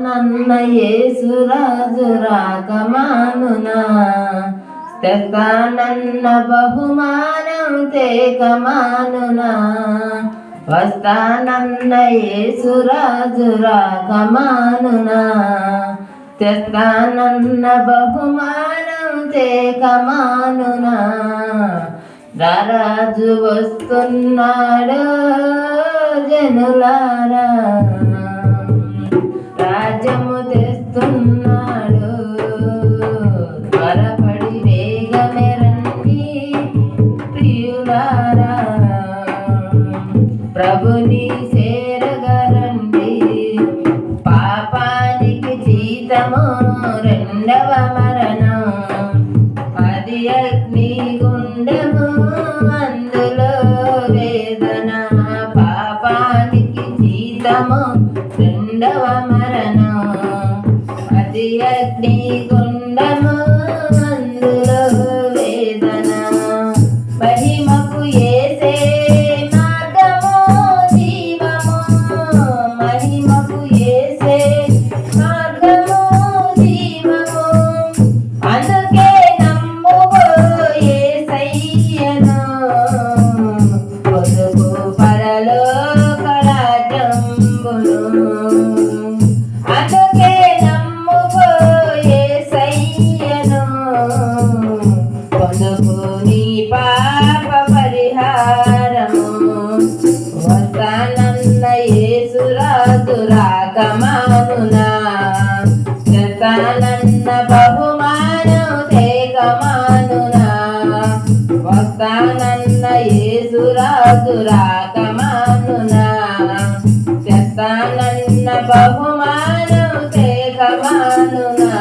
నన్న యేసురాజు రాకమానునా. తెస్తానన్న బహుమానం తేకమానునా. వస్తానన్న యేసురాజు రాకమానునా. తెస్తానన్న బహుమానం తేకమానునా. రారాజు వస్తున్నాడు జనులారా. రాజ్యము తెస్తున్నాడు. త్వరపడి వేగమే రండి ప్రియులారా. ప్రభుని చేరగరండి పాపానికి జీతము రెండవ మరణం. అది అగ్ని గుండము అందులో వేదన. పాపానికి జీతము రెండవ మరణం అది అగ్ని గుండము అందులో వేదన. మహిమకు ఏసే మార్గము జీవము. మహిమకు ఏసే మార్గము జీవము. అందుకే నమ్ముకో యేసయ్యను పొదుపు పరలోక రాజ్యంబును తేకమానునా వస్తానన్న యేసురాజు రాకమానునా. జతానన్న బహుమానం తేకమానునా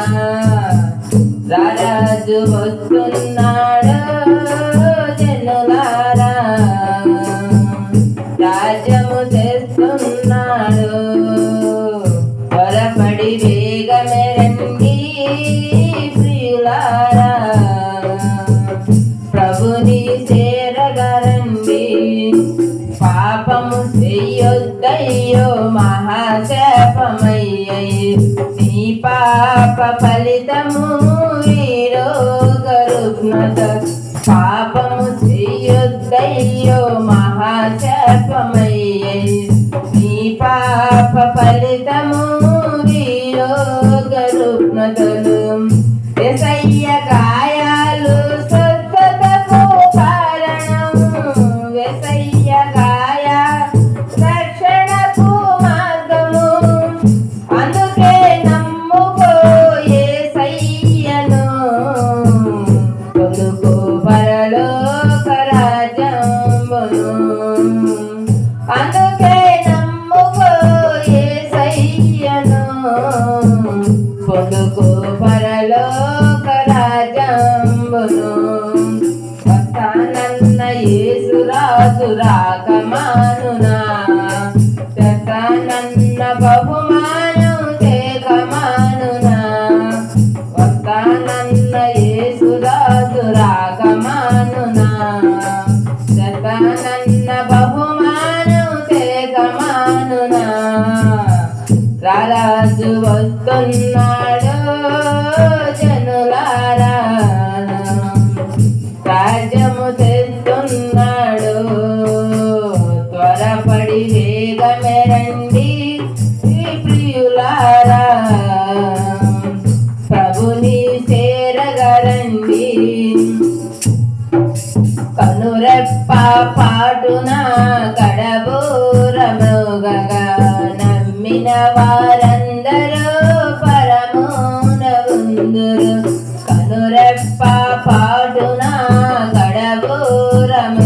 రారాజు వస్తున్నాడు జనులారా. రాజ్యము చేస్తున్నా పాప ఫలితము పాటున కడబూరముగగా నమ్మిన వారందరూ పరమున ఉందురు కనురెప్ప పాటున కడబూరముగగా